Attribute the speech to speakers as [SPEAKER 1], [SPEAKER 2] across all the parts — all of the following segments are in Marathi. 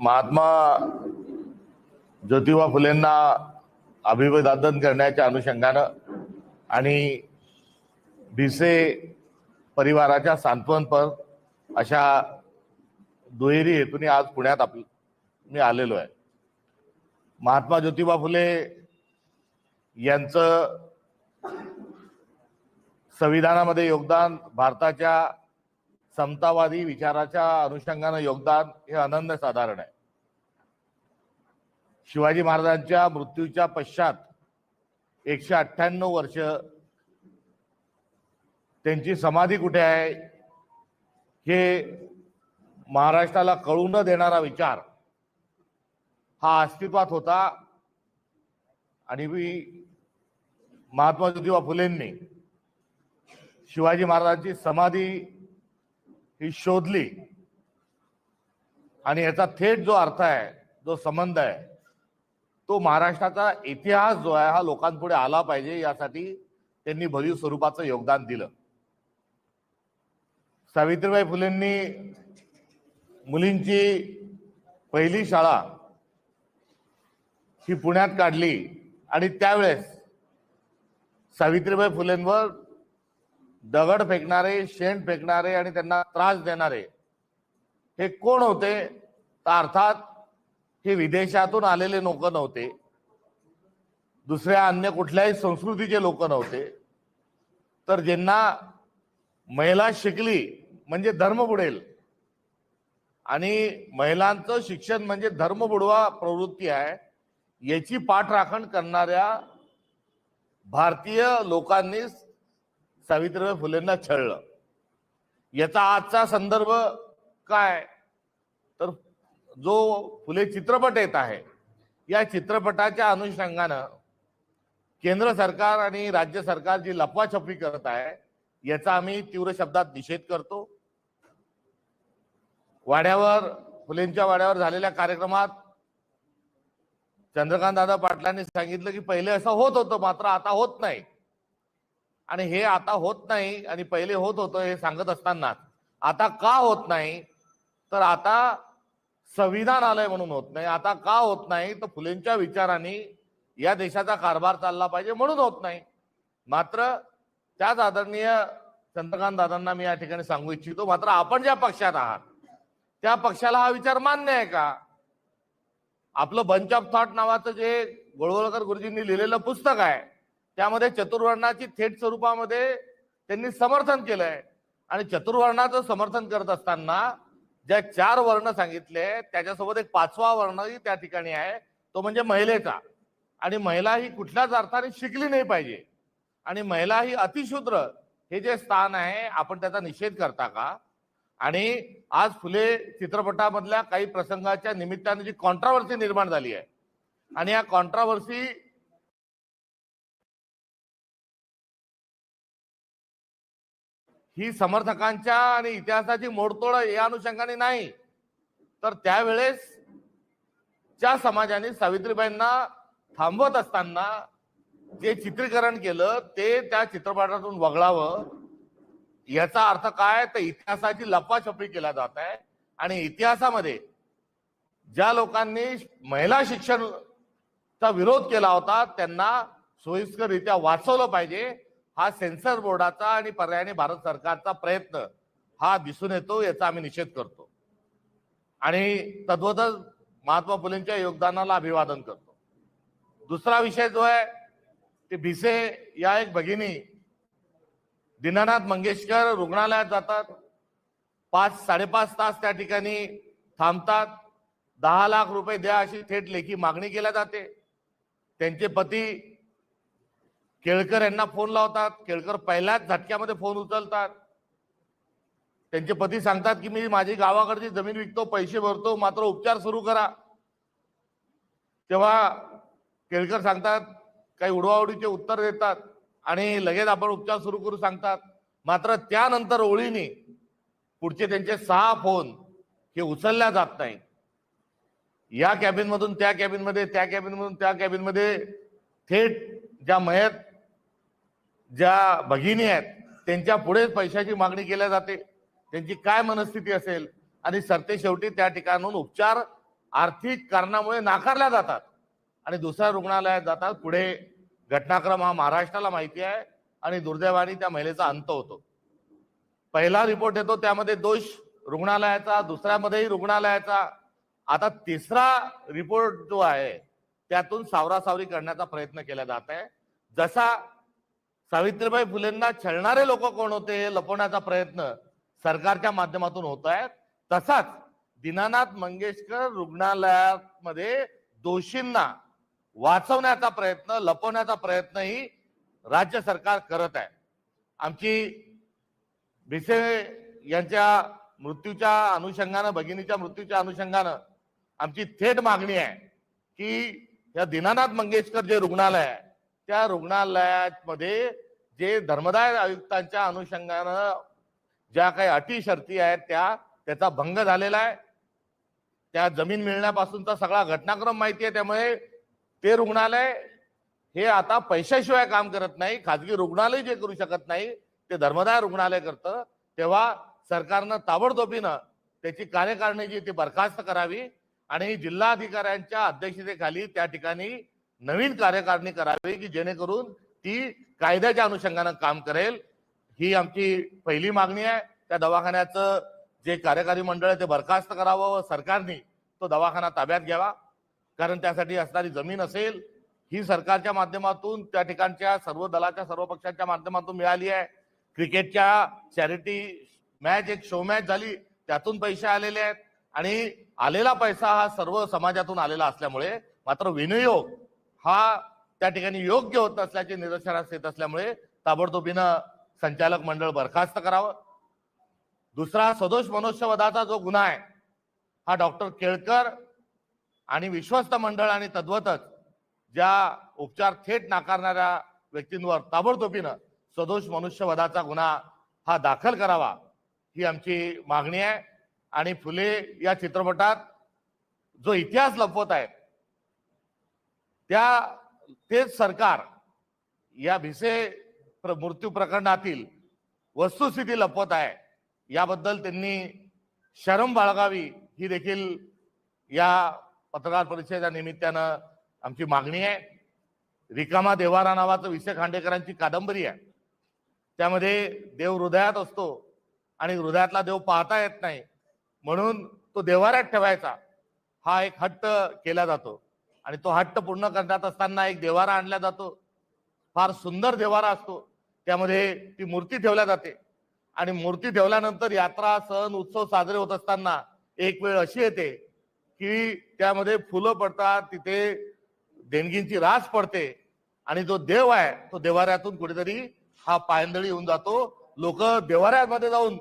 [SPEAKER 1] महात्मा ज्योतिबा फुलेंना अभिवादन करण्याच्या अनुषंगानं आणि भिसे परिवाराच्या सांत्वनपर अशा दुहेरी हेतूने आज पुण्यात आप मी आलेलो आहे. महात्मा ज्योतिबा फुले यांचं संविधानामध्ये योगदान भारताच्या समतावादी विचाराच्या अनुषंगानं योगदान हे अनन्य साधारण आहे. शिवाजी महाराजांच्या मृत्यूच्या पश्चात एकशे अठ्ठ्याण्णव वर्ष त्यांची समाधी कुठे आहे? हे महाराष्ट्राला कळू न देणारा विचार हा अस्तित्वात होता. आणि मी महात्मा ज्योतिबा फुलेंनी शिवाजी महाराजांची समाधी ही शोधली. आणि याचा थेट जो अर्थ आहे जो संबंध आहे तो महाराष्ट्राचा इतिहास जो आहे हा लोकांपुढे आला पाहिजे यासाठी त्यांनी भरीव स्वरूपाचं योगदान दिलं. सावित्रीबाई फुलेंनी मुलींची पहिली शाळा ही पुण्यात काढली आणि त्यावेळेस सावित्रीबाई फुलेंवर दगड फेकणारे शेण फेकणारे आणि त्यांना त्रास देणारे. हे कोण होते? तर अर्थात हे विदेशातून आलेले लोक नव्हते. दुसऱ्या अन्य कुठल्याही संस्कृतीचे लोक नव्हते. तर ज्यांना महिला शिकली म्हणजे धर्म बुडेल. आणि महिलांचं शिक्षण म्हणजे धर्म बुडवा प्रवृत्ती आहे. याची पाठराखण करणाऱ्या भारतीय लोकांनी सावित्रीबाई फुलेंना छळलं. याचा आजचा संदर्भ काय? तर जो फुले चित्रपट येत आहे या चित्रपटाच्या अनुषंगानं केंद्र सरकार आणि राज्य सरकार जी लपवाछपी करत आहे याचा आम्ही तीव्र शब्दात निषेध करतो. वाड्यावर फुलेंच्या वाड्यावर झालेल्या कार्यक्रमात चंद्रकांत दादा पाटलांनी सांगितलं की पहिले असं होत होतं मात्र आता होत नाही. आणि हे आता होत नाही आणि पहिले होत होतं हे सांगत असताना आता का होत नाही? तर आता संविधान आलंय म्हणून होत नाही. आता का होत नाही? तर फुलेंच्या विचाराने या देशाचा कारभार चालला पाहिजे म्हणून होत नाही. मात्र त्याच आदरणीय चंद्रकांत दादांना मी या ठिकाणी सांगू इच्छितो. मात्र आपण ज्या पक्षात आहात त्या पक्षाला हा विचार मान्य आहे का? आपलं बंच ऑफ थॉट नावाचं जे गोळवळकर गुरुजींनी लिहिलेलं पुस्तक आहे त्यामध्ये चतुर्वर्णाची थेट स्वरूपामध्ये त्यांनी समर्थन केलंय. आणि चतुर्वर्णाचं समर्थन करत असताना ज्या चार वर्ण सांगितले त्याच्यासोबत एक पाचवा वर्णही त्या ठिकाणी आहे. तो म्हणजे महिलेचा. आणि महिला ही कुठल्याच अर्थाने शिकली नाही पाहिजे. आणि महिला ही अतिशूद्र. हे जे स्थान आहे आपण त्याचा निषेध करता का? आणि आज फुले चित्रपटामधल्या काही प्रसंगाच्या निमित्ताने जी कॉन्ट्रावर्सी निर्माण झाली आहे. आणि या कॉन्ट्रावर्सी ही समर्थकांच्या आणि इतिहासाची मोडतोड या अनुषंगाने नाही. तर त्यावेळेस ज्या समाजाने सावित्रीबाईंना थांबवत असताना जे चित्रीकरण केलं ते त्या चित्रपटातून वगळावं. याचा अर्थ काय? तर इतिहासाची लपाछपी केला जात आहे. आणि इतिहासामध्ये ज्या लोकांनी महिला शिक्षणचा विरोध केला होता त्यांना सोयीस्कररित्या वाचवलं पाहिजे. हा सेन्सर बोर्डाचा आणि पर्यायाने भारत सरकारचा प्रयत्न हा दिसून येतो याचा आम्ही निषेध करतो. आणि तद्वतच महात्मा फुलेंच्या योगदानाला अभिवादन करतो. दुसरा विषय जो आहे ते भिसे या एक भगिनी दीनानाथ मंगेशकर रुग्णालयात जातात. पाच साडेपाच तास त्या ठिकाणी थांबतात. दहा लाख रुपये द्या अशी थेट लेखी मागणी केल्या जाते. त्यांचे पती केळकर यांना फोन लावतात. केळकर पहिल्याच झटक्यामध्ये फोन उचलतात. त्यांचे पती सांगतात की मी माझी गावाकडची जमीन विकतो पैसे भरतो मात्र उपचार सुरू करा. तेव्हा केळकर सांगतात काही उडवाउडीचे उत्तर देतात आणि लगेच आपण उपचार सुरू करू सांगतात. मात्र त्यानंतर ओळीने पुढचे त्यांचे सहा फोन हे उचलल्या जात नाही या कॅबिनमधून त्या कॅबिनमध्ये त्या कॅबिनमधून त्या कॅबिनमध्ये थेट ज्या मयत ज्या भगिनी आहेत त्यांच्या पुढे पैशाची मागणी केल्या जाते. त्यांची काय मनस्थिती असेल आणि सरते शेवटी त्या ठिकाणून उपचार आर्थिक कारणामुळे नाकारल्या जातात. आणि दुसऱ्या रुग्णालयात जातात. पुढे घटनाक्रम हा महाराष्ट्राला माहिती आहे आणि दुर्दैवाने त्या महिलेचा अंत होतो. पहिला रिपोर्ट येतो त्यामध्ये दोष रुग्णालयाचा दुसऱ्यामध्येही रुग्णालयाचा. आता तिसरा रिपोर्ट जो आहे त्यातून सावरासावरी करण्याचा प्रयत्न केला जात आहे. जसा सावित्रीबाई फुलेंना छळणारे लोक कोण होते हे लपवण्याचा प्रयत्न सरकारच्या माध्यमातून होत आहे तसाच दीनानाथ मंगेशकर रुग्णालयामध्ये दोषींना वाचवण्याचा प्रयत्न लपवण्याचा प्रयत्नही राज्य सरकार करत आहे. आमची भिसे यांच्या मृत्यूच्या अनुषंगानं भगिनीच्या मृत्यूच्या अनुषंगानं आमची थेट मागणी आहे की या दीनानाथ मंगेशकर जे रुग्णालय आहे त्या रुग्णालयामध्ये जे धर्मदाय आयुक्तांच्या अनुषंगानं ज्या काही अटी शर्ती आहेत त्या त्याचा भंग झालेला आहे. त्या जमीन मिळण्यापासूनचा सगळा घटनाक्रम माहिती आहे त्यामुळे ते रुग्णालय हे आता पैशाशिवाय काम करत नाही खाजगी रुग्णालय जे करू शकत नाही ते धर्मदाय रुग्णालय करतं. तेव्हा सरकारनं ताबडतोबीनं त्याची कार्यकारिणी जी ती बरखास्त करावी आणि जिल्हाधिकाऱ्यांच्या अध्यक्षतेखाली त्या ठिकाणी नवीन कार्यकारिणी करावी की जेणेकरून ती कायद्याच्या अनुषंगानं काम करेल. ही आमची पहिली मागणी आहे. त्या दवाखान्याचं जे कार्यकारी मंडळ आहे ते बरखास्त करावं व सरकारने तो दवाखाना ताब्यात घ्यावा. कारण त्यासाठी असणारी जमीन असेल. ही सरकारच्या माध्यमातून त्या ठिकाणच्या सर्व दलाच्या सर्व पक्षांच्या माध्यमातून मिळाली आहे. क्रिकेटच्या चॅरिटी मॅच एक शो मॅच झाली त्यातून पैसे आलेले आहेत. आणि आलेला पैसा हा सर्व समाजातून आलेला असल्यामुळे मात्र विनियोग हा त्या ठिकाणी योग्य होत नसल्याचे निदर्शनास येत असल्यामुळे ताबडतोबीनं संचालक मंडळ बरखास्त करावं. दुसरा सदोष मनुष्यवधाचा जो गुन्हा आहे हा डॉक्टर केळकर आणि विश्वस्त मंडळ आणि तद्वतच ज्या उपचार थेट नाकारणाऱ्या व्यक्तींवर ताबडतोबीनं सदोष मनुष्यवधाचा गुन्हा हा दाखल करावा ही आमची मागणी आहे. आणि फुले या चित्रपटात जो इतिहास लपवत आहे त्या तेच सरकार या भिसे प्र- मृत्यू प्रकरणातील वस्तुस्थिती लपवत आहे याबद्दल त्यांनी शरम बाळगावी ही देखील या पत्रकार परिषदेच्या निमित्तानं आमची मागणी आहे. रिकामा देवारा नावाचं विषय खांडेकरांची कादंबरी आहे. त्यामध्ये देव हृदयात असतो आणि हृदयातला देव पाहता येत नाही म्हणून तो देवाऱ्यात ठेवायचा हा एक हट्ट केला जातो. आणि तो हट्ट पूर्ण करण्यात असताना एक देवारा आणला जातो. फार सुंदर देवारा असतो. त्यामध्ये ती मूर्ती ठेवल्या जाते. आणि मूर्ती ठेवल्यानंतर यात्रा सण उत्सव साजरे होत असताना एक वेळ अशी येते की त्यामध्ये फुलं पडतात तिथे देणगींची रास पडते आणि जो देव आहे तो देवाऱ्यातून कुठेतरी हा पायंदळी येऊन जातो. लोक देवाऱ्यामध्ये जाऊन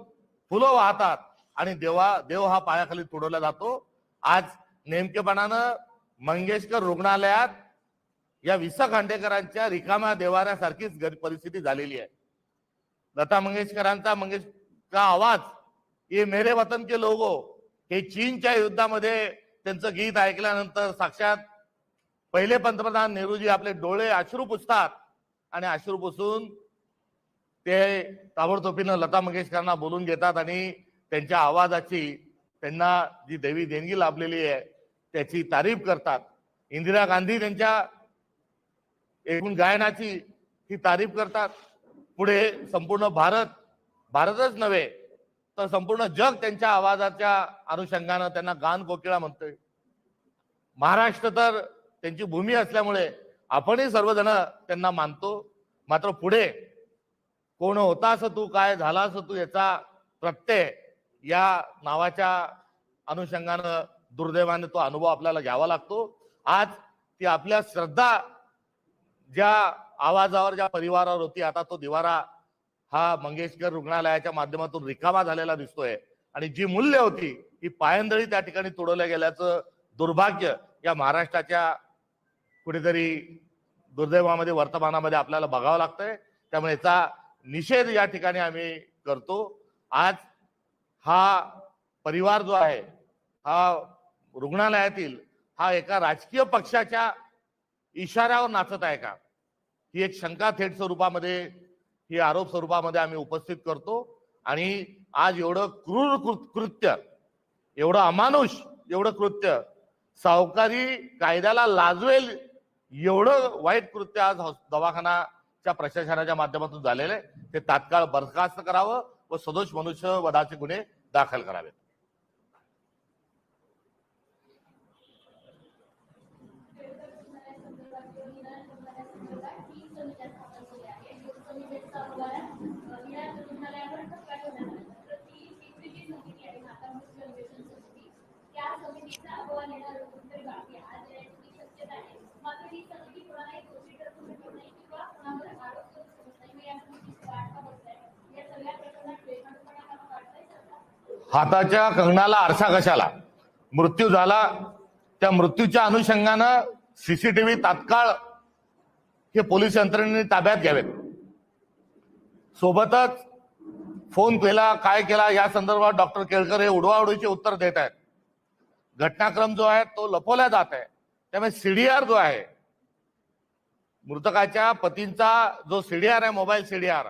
[SPEAKER 1] फुलं वाहतात आणि देवा देव हा पायाखाली तुडवला जातो. आज नेमकेपणानं मंगेशकर रुग्णालयात या विसा खांडेकरांच्या रिकाम्या देवाऱ्यासारखीच परिस्थिती झालेली आहे. लता मंगेशकरांचा मंगेशकर आवाज ये मेरे वतन के लोगो हे चीनच्या युद्धामध्ये त्यांचं गीत ऐकल्यानंतर साक्षात पहिले पंतप्रधान नेहरूजी आपले डोळे अश्रू पुसतात आणि अश्रू पुसून ते ताबडतोबीनं लता मंगेशकरांना बोलून घेतात आणि त्यांच्या आवाजाची त्यांना जी देवी देणगी लाभलेली आहे त्याची तारीफ करतात. इंदिरा गांधी त्यांच्या एकूण गायनाची ही तारीफ करतात. पुढे संपूर्ण भारत भारतच नव्हे तर संपूर्ण जग त्यांच्या आवाजाच्या अनुषंगानं त्यांना गान कोकिळा म्हणतोय. महाराष्ट्र तर त्यांची भूमी असल्यामुळे आपणही सर्वजण त्यांना मानतो. मात्र पुढे कोण होतास तू काय झालास तू याचा प्रत्यय या नावाच्या अनुषंगानं दुर्दैवाने तो अनुभव आपल्याला घ्यावा लागतो. आज ती आपल्या श्रद्धा ज्या आवाजावर ज्या परिवारावर होती आता तो दिवारा हा मंगेशकर रुग्णालयाच्या माध्यमातून रिकामा झालेला दिसतोय. आणि जी मूल्य होती ही पायंदळी त्या ठिकाणी तोडवल्या गेल्याचं दुर्भाग्य या महाराष्ट्राच्या कुठेतरी दुर्दैवामध्ये वर्तमानामध्ये आपल्याला बघावं लागतंय. त्यामुळे याचा निषेध या ठिकाणी आम्ही करतो. आज हा परिवार जो आहे हा रुग्णालयातील हा एका राजकीय पक्षाच्या इशाऱ्यावर नाचत आहे का? ही एक शंका थेट स्वरूपामध्ये ही आरोप स्वरूपामध्ये आम्ही उपस्थित करतो. आणि आज एवढं क्रूर कृत्य एवढं अमानुष एवढं कृत्य सावकारी कायद्याला लाजवेल एवढं वाईट कृत्य आज दवाखानाच्या प्रशासनाच्या माध्यमातून झालेलं आहे. ते तात्काळ बरखास्त करावं व सदोष मनुष्य वधाचे गुन्हे दाखल करावेत. हाताच्या कंगणाला आरसा कशाला? मृत्यू झाला. त्या मृत्यूच्या अनुषंगानं सीसीटीव्ही तात्काळ हे पोलीस यंत्रणेने ताब्यात घ्यावेत. सोबतच फोन केला काय केला या संदर्भात डॉक्टर केळकर हे उडवाउडीचे उत्तर देत आहेत. घटनाक्रम जो आहे तो लपवला जात आहे. त्यामुळे सीडीआर जो आहे मृतकाच्या पतींचा जो सीडीआर आहे मोबाईल सीडीआर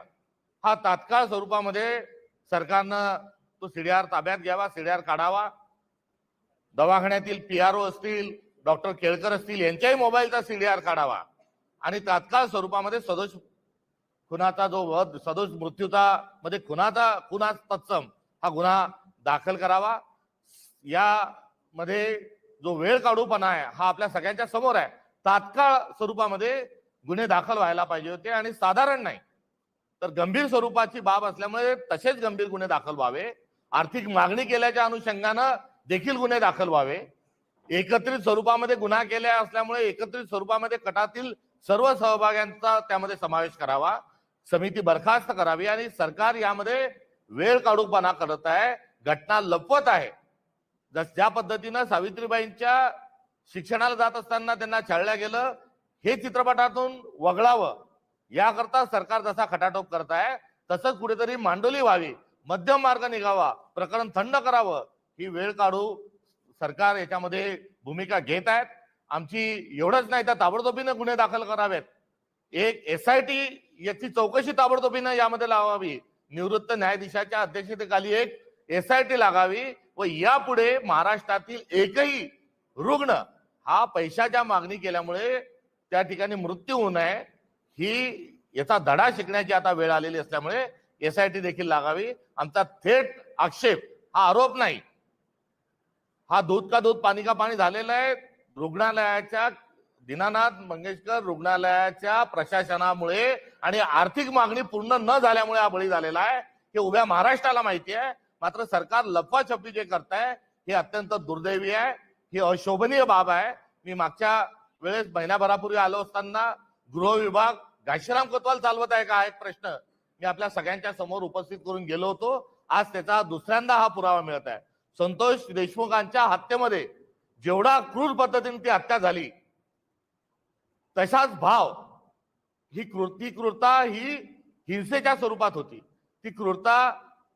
[SPEAKER 1] हा तात्काळ स्वरूपामध्ये सरकारनं तो सीडीआर ताब्यात घ्यावा सीडीआर काढावा. दवाखान्यातील पी आर ओ असतील डॉक्टर केळकर असतील यांच्याही मोबाईलचा सीडीआर काढावा. आणि तात्काळ स्वरूपामध्ये सदोष खुनाचा जो वध सदोष मृत्यूचा मध्ये खुनाचा खुना तत्सम हा गुन्हा दाखल करावा. यामध्ये जो वेळ काढूपणा आहे हा आपल्या सगळ्यांच्या समोर आहे. तात्काळ स्वरूपामध्ये गुन्हे दाखल व्हायला पाहिजे होते आणि साधारण नाही. तर गंभीर स्वरूपाची बाब असल्यामुळे तसेच गंभीर गुन्हे दाखल व्हावे. आर्थिक मागणी केल्याच्या अनुषंगानं देखील गुन्हे दाखल व्हावे. एकत्रित स्वरूपामध्ये गुन्हा केल्या असल्यामुळे एकत्रित स्वरूपामध्ये कटातील सर्व सहभाग्यांचा त्यामध्ये समावेश करावा. समिती बरखास्त करावी आणि सरकार यामध्ये वेळ काढूपणा करत आहे. घटना लपवत आहे. जस ज्या पद्धतीनं सावित्रीबाईंच्या शिक्षणाला जात असताना त्यांना छळलं गेलं हे चित्रपटातून वगळावं. याकरता सरकार जसा खटाटोप करत आहे तसंच कुठेतरी मांडोली व्हावी. मध्यम मार्ग निघावा प्रकरण थंड करावं ही वेळ काढू सरकार याच्यामध्ये भूमिका घेत आहेत. आमची एवढंच नाही तर ताबडतोबीनं गुन्हे दाखल करावेत. एक एस आय टी याची चौकशी ताबडतोबीनं यामध्ये लावावी. निवृत्त न्यायाधीशाच्या अध्यक्षतेखाली एक एस आय टी लागावी व यापुढे महाराष्ट्रातील एकही रुग्ण हा पैशाच्या मागणी केल्यामुळे त्या ठिकाणी मृत्यू होऊ नये. ही याचा धडा शिकण्याची आता वेळ आलेली असल्यामुळे एस आय टी देखील लागावी. आमचा थेट आक्षेप हा आरोप नाही. हा दूध का दूध पाणी का पाणी झालेला आहे. रुग्णालयाच्या दीनानाथ मंगेशकर रुग्णालयाच्या प्रशासनामुळे आणि आर्थिक मागणी पूर्ण न झाल्यामुळे हा बळी झालेला आहे. हे उभ्या महाराष्ट्राला माहिती आहे. मात्र सरकार लफाछपी जे करताय हे अत्यंत दुर्दैवी आहे. ही अशोभनीय बाब आहे. मी मागच्या वेळेस महिन्याभरापूर्वी आलो असताना गृह विभाग घाशीराम कोतवाल चालवत आहे का हा एक प्रश्न. मी आपल्या सगळ्यांच्या समोर उपस्थित करून गेलो होतो. आज त्याचा दुसऱ्यांदा हा पुरावा मिळत आहे. संतोष देशमुखांच्या हत्येमध्ये जेवढा क्रूर पद्धतीने ती हत्या झाली तसाच भाव ही कृती ती क्रूरता ही हिंसेच्या स्वरूपात होती. ती क्रूरता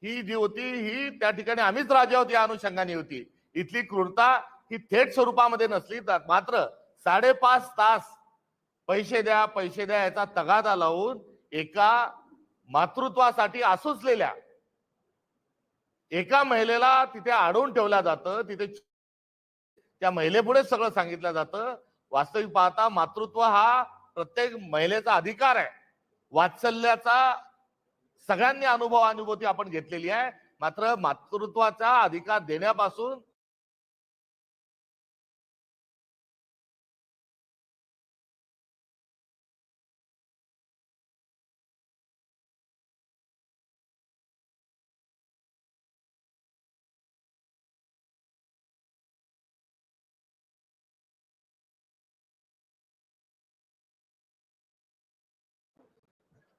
[SPEAKER 1] ही जी होती ही त्या ठिकाणी आम्हीच राजा होती या अनुषंगाने होती. इथली क्रूरता ही थेट स्वरूपामध्ये नसली तर मात्र साडेपाच तास पैसे द्या पैसे द्या याचा तगादा लावून एका मातृत्वासाठी आसुसलेल्या एका महिलेला तिथे अडवून ठेवलं जातं तिथे त्या महिलेपुढे सगळं सांगितलं जातं. वास्तविक पाहता मातृत्व हा प्रत्येक महिलेचा अधिकार आहे. वात्सल्याचा सगळ्यांनी अनुभव अनुभूती आपण घेतलेली आहे. मात्र मातृत्वाचा अधिकार देण्यापासून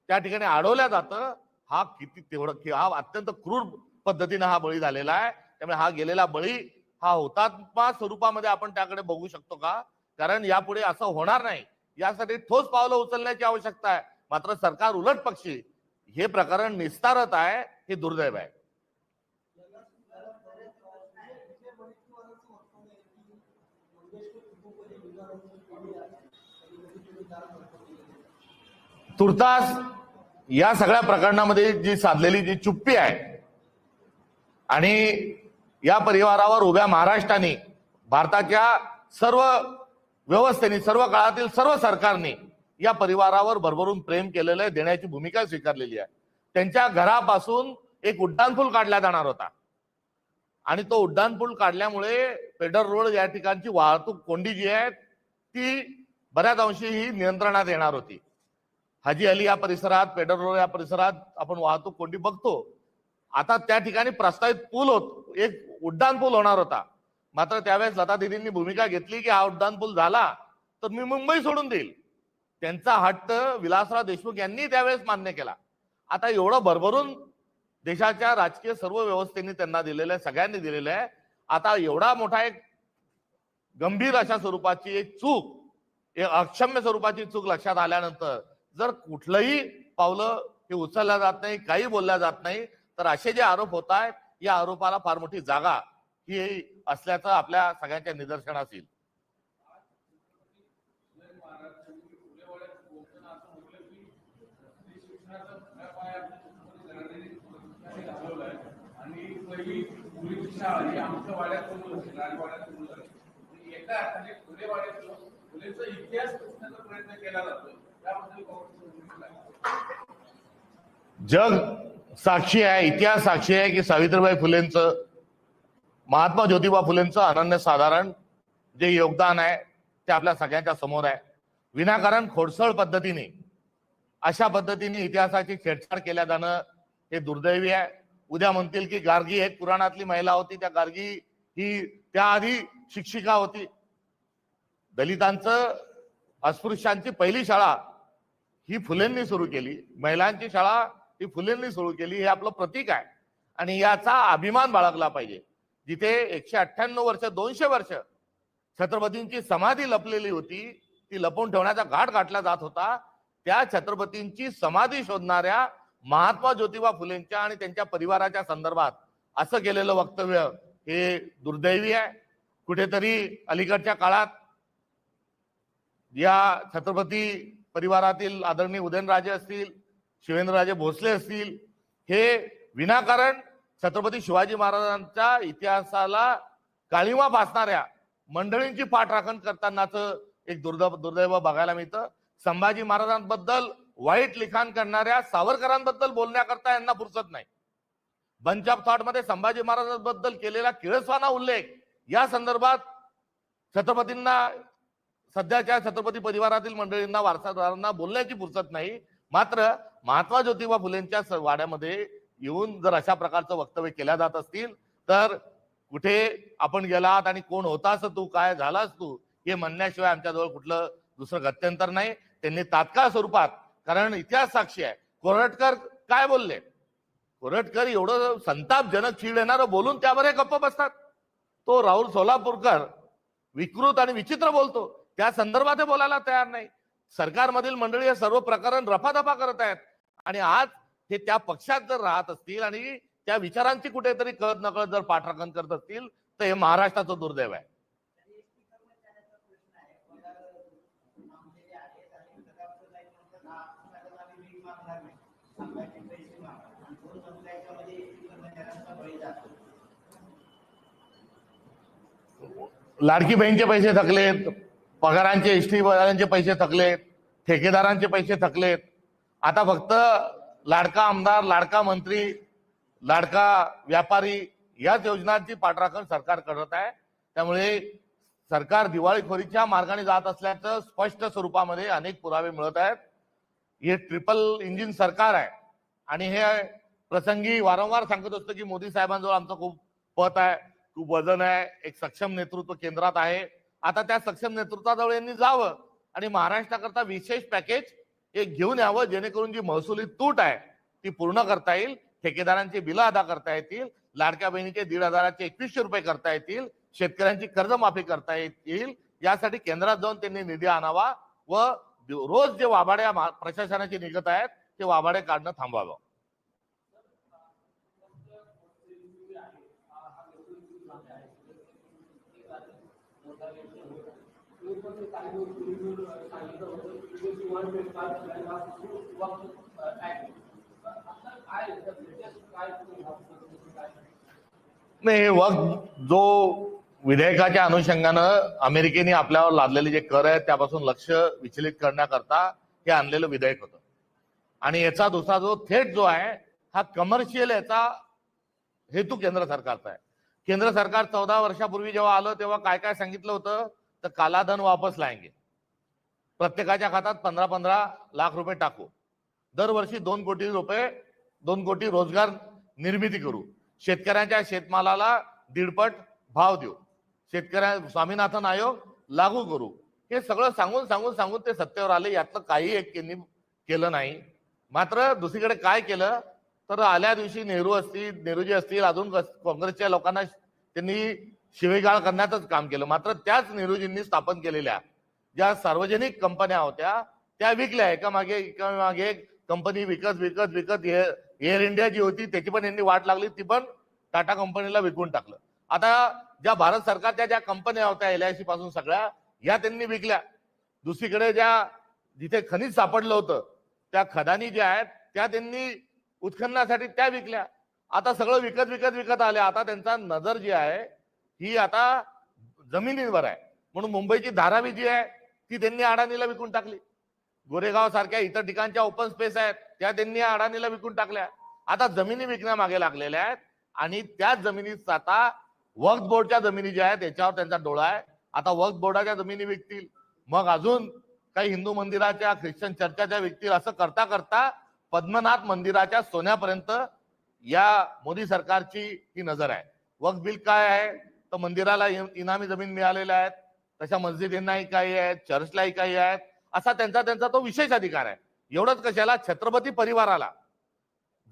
[SPEAKER 1] त्या ठिकाणी अडवल्या जातं हा किती तेवढं की हा अत्यंत क्रूर पद्धतीने हा बळी झालेला आहे. त्यामुळे हा गेलेला बळी हा होतात्मा स्वरूपामध्ये आपण त्याकडे बघू शकतो का? कारण यापुढे असं होणार नाही. यासाठी ठोस पावलं उचलण्याची आवश्यकता आहे. मात्र सरकार उलट पक्षी हे प्रकरण निस्तारत आहे हे दुर्दैव आहे. तुर्तास या सगळ्या प्रकरणामध्ये जी साधलेली जी चुप्पी आहे आणि या परिवारावर उभ्या महाराष्ट्राने भारताच्या सर्व व्यवस्थेने सर्व काळातील सर्व सरकारने या परिवारावर भरभरून प्रेम केलेलं आहे देण्याची भूमिका स्वीकारलेली आहे. त्यांच्या घरापासून एक उड्डाणपूल काढला जाणार होता. आणि तो उड्डाणपूल काढल्यामुळे पेडर रोड या ठिकाणची वाहतूक कोंडी जी आहे ती बऱ्याच अंशी ही नियंत्रणात येणार होती. हाजी अली या परिसरात पेडर या परिसरात आपण वाहतूक कोंडी बघतो. आता त्या ठिकाणी प्रस्तावित पूल होत एक उड्डाण पूल होणार होता. मात्र त्यावेळेस लता दिदींनी भूमिका घेतली की हा उड्डाण पूल झाला तर मी मुंबई सोडून देईल. त्यांचा हट्ट विलासराव देशमुख यांनी त्यावेळेस मान्य केला. आता एवढं भरभरून देशाच्या राजकीय सर्व व्यवस्थेने त्यांना दिलेलं आहे सगळ्यांनी दिलेलं आहे. आता एवढा मोठा एक गंभीर अशा स्वरूपाची एक चूक एक अक्षम्य स्वरूपाची चूक लक्षात आल्यानंतर जर कुठलंही पावलं हे उचलल्या जात नाही काही बोलल्या जात नाही तर असे जे आरोप होत आहेत या आरोपाला फार मोठी जागा ही असल्याचं आपल्या सगळ्यांच्या निदर्शनास येईल.
[SPEAKER 2] आणि पहिली मुलीची शाळा आमच्या वाड्यात सुरू झाली राजवाड्यात सुरू एका अर्थाने फुले फुलेचा इतिहास पुसण्याचा प्रयत्न केला जातो
[SPEAKER 1] जग साक्षी आहे इतिहास साक्षी आहे की सावित्रीबाई फुलेंचं महात्मा ज्योतिबा फुलेंचं अनन्य साधारण जे योगदान आहे ते आपल्या सगळ्यांच्या समोर आहे. विनाकारण खोडसळ पद्धतीने अशा पद्धतीने इतिहासाची छेडछाड केल्या जाणं हे दुर्दैवी आहे. उद्या म्हणतील की गार्गी एक पुराणातली महिला होती त्या गार्गी ही त्याआधी शिक्षिका होती. दलितांचं अस्पृश्यांची पहिली शाळा ही फुलेंनी सुरू केली. महिलांची शाळा ही फुलेंनी सुरू केली. हे आपलं प्रतीक आहे. आणि याचा अभिमान बाळगला पाहिजे. जिथे एकशे अठ्ठ्याण्णव वर्ष दोनशे वर्ष छत्रपतींची समाधी लपलेली होती ती लपवून ठेवण्याचा घाट गाठला जात होता. त्या छत्रपतींची समाधी शोधणाऱ्या महात्मा ज्योतिबा फुलेंच्या आणि त्यांच्या परिवाराच्या संदर्भात असं केलेलं वक्तव्य हे दुर्दैवी आहे. कुठेतरी अलीकडच्या काळात या छत्रपती परिवारातील आदरणीय उदयनराजे असतील शिवेंद्रराजे भोसले असतील हे विनाकारण छत्रपती शिवाजी महाराजांच्या इतिहासाला काळीमा फासणाऱ्या मंडळींची पाठराखण करतानाच एक दुर्दैव दुर्दैव बघायला मिळतं. संभाजी महाराजांबद्दल वाईट लिखाण करणाऱ्या सावरकरांबद्दल बोलण्याकरता यांना फुरसत नाही. बंच ऑफ थॉटमध्ये संभाजी महाराजांबद्दल केलेला किळसवाना उल्लेख या संदर्भात छत्रपतींना सध्याच्या छत्रपती परिवारातील मंडळींना वारसादारांना बोलण्याची फुरसत नाही. मात्र महात्मा ज्योतिबा फुलेंच्या वाड्यामध्ये येऊन जर अशा प्रकारचं वक्तव्य केल्या जात असतील तर कुठे आपण गेलात आणि कोण होतास तू काय झालास तू हे म्हणण्याशिवाय आमच्याजवळ कुठलं दुसरं गत्यंतर नाही. त्यांनी तात्काळ स्वरूपात कारण इतिहास साक्षी आहे कोरटकर काय बोलले? कोरटकर एवढं संतापजनक चीड येणारं बोलून त्यावर हे गप्प बसतात. तो राहुल सोलापूरकर विकृत आणि विचित्र बोलतो. त्या संदर्भात बोलायला तयार नाही. सरकारमधील मंडळी हे सर्व प्रकरण रफादफा करत आहेत. आणि आज हे त्या पक्षात जर राहत असतील आणि त्या विचारांची कुठेतरी कळत नकळत जर पाठराखण करत असतील तर हे महाराष्ट्राचं दुर्दैव आहे. लाडकी बहीणचे पैसे थकलेत. पगारांचे एसटी पगारांचे पैसे थकलेत ठेकेदारांचे पैसे थकलेत. आता फक्त लाडका आमदार लाडका मंत्री लाडका व्यापारी याच योजनांची पाठराखण सरकार करत आहे. त्यामुळे सरकार दिवाळीखोरीच्या मार्गाने जात असल्याचं स्पष्ट स्वरूपामध्ये अनेक पुरावे मिळत आहेत. हे ट्रिपल इंजिन सरकार आहे. आणि हे प्रसंगी वारंवार सांगत असतो की मोदी साहेबांजवळ आमचं खूप पत आहे. खूप वजन आहे. एक सक्षम नेतृत्व केंद्रात आहे. आता त्या सक्षम नेतृत्वाजवळ यांनी जावं आणि महाराष्ट्राकरता विशेष पॅकेज एक घेऊन यावं जेणेकरून जी महसुली तूट आहे ती पूर्ण करता येईल. ठेकेदारांची बिलं अदा करता येतील. लाडक्या बहिणीचे दीड हजाराचे एकवीसशे रुपये करता येतील. शेतकऱ्यांची कर्जमाफी करता येईल. यासाठी केंद्रात जाऊन त्यांनी निधी आणावा व रोज जे वाभाड्या मा- प्रशासनाचे निघत आहेत ते वाभाडे काढणं थांबवावं. नाही हे वक्त जो विधेयकाच्या अनुषंगानं अमेरिकेने आपल्यावर लादलेले जे कर आहेत त्यापासून लक्ष विचलित करण्याकरता हे आणलेलं विधेयक होतं. आणि याचा दुसरा जो थेट जो आहे हा कमर्शियल याचा हेतू केंद्र सरकारचा आहे. केंद्र सरकार चौदा वर्षापूर्वी जेव्हा आलं तेव्हा काय काय सांगितलं होतं? तर कालाधन वापस लायंगे. प्रत्येकाच्या खात्यात पंधरा पंधरा लाख रुपये टाकू. दरवर्षी दोन कोटी रुपये दोन कोटी रोजगार निर्मिती करू. शेतकऱ्यांच्या शेतमालाला दीडपट भाव देऊ. शेतकऱ्या स्वामीनाथन आयोग लागू करू. हे सगळं सांगून सांगून सांगून ते सत्तेवर आले. यातलं काही एक केलं नाही. मात्र दुसरीकडे काय केलं? तर आल्या दिवशी नेहरू असतील नेहरूजी असतील अजून काँग्रेसच्या लोकांना त्यांनी शिवेगाळ करण्याचंच काम केलं. मात्र त्याच नेहरूजींनी स्थापन केलेल्या ज्या सार्वजनिक कंपन्या होत्या त्या विकल्या. एका मागे एका मागे कंपनी विकत विकत विकत एअर एअर इंडिया जी होती त्याची पण यांनी वाट लागली ती पण टाटा कंपनीला विकून टाकलं. आता ज्या भारत सरकारच्या ज्या कंपन्या होत्या एल आय सी पासून सगळ्या या त्यांनी विकल्या. दुसरीकडे ज्या जिथे खनिज सापडलं होतं त्या खदानी ज्या आहेत त्या त्यांनी उत्खननासाठी त्या विकल्या. आता सगळं विकत विकत विकत आले. आता त्यांचा नजर जी आहे ही आता जमिनीवर आहे. म्हणून मुंबईची धारावी जी आहे ती त्यांनी अडाणीला विकून टाकली. गोरेगाव सारख्या इतर ठिकाणच्या ओपन स्पेस आहेत त्या त्यांनी अडाणीला विकून टाकल्या. आता जमिनी विकण्यामागे लागलेल्या आहेत आणि त्याच जमिनीत आता वक्फ बोर्डच्या जमिनी ज्या आहेत त्याच्यावर त्यांचा डोळा आहे. आता वक्फ बोर्डाच्या जमिनी विकतील. मग अजून काही हिंदू मंदिराच्या ख्रिश्चन चर्चाच्या विकतील असं करता करता पद्मनाथ मंदिराच्या सोन्यापर्यंत या मोदी सरकारची ही नजर आहे. वक्फ बिल काय आहे? तर मंदिराला इनामी जमीन मिळालेल्या आहेत. तशा मस्जिदींनाही काही आहेत चर्चलाही काही आहेत. असा त्यांचा त्यांचा तो विशेष अधिकार आहे. एवढंच कशाला? छत्रपती परिवाराला.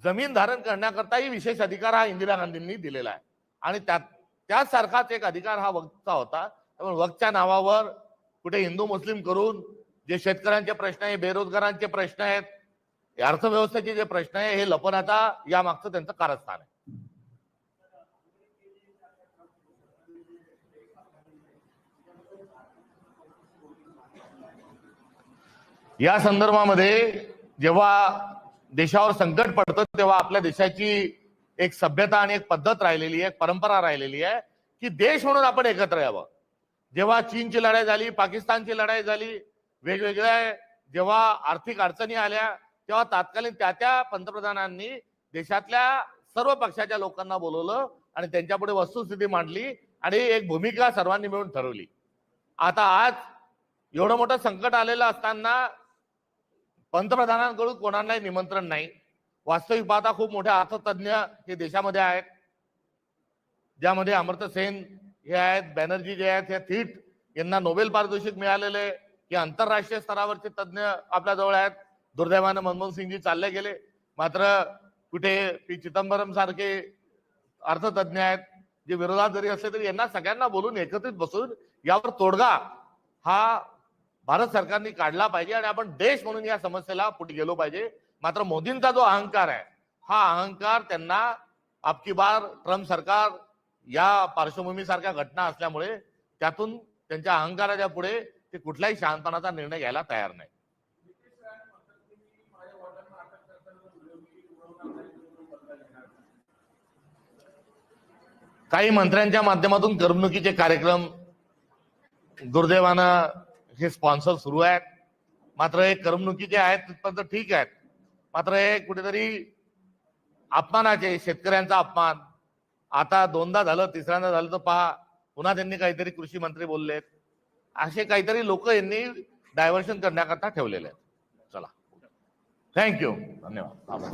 [SPEAKER 1] जमीन धारण करण्याकरताही विशेष अधिकार हा इंदिरा गांधींनी दिलेला आहे. आणि त्यात त्याचसारखाच एक अधिकार हा वक्तचा होता. त्यामुळे वक्तच्या नावावर कुठे हिंदू मुस्लिम करून जे शेतकऱ्यांचे प्रश्न आहे बेरोजगारांचे प्रश्न आहेत अर्थव्यवस्थेचे जे प्रश्न आहे हे लपण्याचा या मागचं त्यांचं कारस्थान आहे. या संदर्भामध्ये जेव्हा देशावर संकट पडतं तेव्हा आपल्या देशाची एक सभ्यता आणि एक पद्धत राहिलेली आहे एक परंपरा राहिलेली आहे की देश म्हणून आपण एकत्र यावं. जेव्हा चीनची लढाई झाली पाकिस्तानची लढाई झाली वेगवेगळ्या जेव्हा आर्थिक अडचणी आल्या तेव्हा तात्कालीन त्या त्या पंतप्रधानांनी देशातल्या सर्व पक्षाच्या लोकांना बोलवलं आणि त्यांच्यापुढे वस्तुस्थिती मांडली आणि एक भूमिका सर्वांनी मिळून ठरवली. आता आज एवढं मोठं संकट आलेलं असताना पंतप्रधानांकडून कोणालाही निमंत्रण नाही. वास्तविक पाहता खूप मोठे अर्थतज्ञ हे देशामध्ये आहेत. ज्यामध्ये अमर्त्य सेन हे आहेत बॅनर्जी जे आहेत हे थीट यांना नोबेल पारितोषिक मिळालेले हे आंतरराष्ट्रीय स्तरावरचे तज्ज्ञ आपल्या जवळ आहेत. दुर्दैवानं मनमोहन सिंगजी चालले गेले. मात्र कुठे पी चिदंबरम सारखे अर्थतज्ञ आहेत जे विरोधात जरी असले तरी यांना सगळ्यांना बोलून एकत्रित बसून यावर तोडगा हा भारत सरकारने काढला पाहिजे आणि आपण देश म्हणून या समस्येला पुढे गेलो पाहिजे. मात्र मोदींचा जो अहंकार आहे हा अहंकार त्यांना आपकी बार ट्रम्प सरकार या पार्श्वभूमीसारख्या घटना असल्यामुळे त्यातून त्यांच्या अहंकाराच्या पुढे ते कुठल्याही शहाणपणाचा निर्णय घ्यायला तयार
[SPEAKER 2] नाही.
[SPEAKER 1] काही मंत्र्यांच्या माध्यमातून करमणुकीचे कार्यक्रम दुर्दैवानं हे स्पॉन्सर सुरू आहेत. मात्र हे करमणुकीचे आहेत तिथपर्यंत ठीक आहेत. मात्र हे कुठेतरी अपमानाचे शेतकऱ्यांचा अपमान. आता दोनदा झालं तिसऱ्यांदा झालं तर पहा पुन्हा त्यांनी काहीतरी कृषी मंत्री बोललेत. असे काहीतरी लोक यांनी डायव्हर्शन करण्याकरता ठेवलेले आहेत. चला. थँक्यू धन्यवाद. आभार.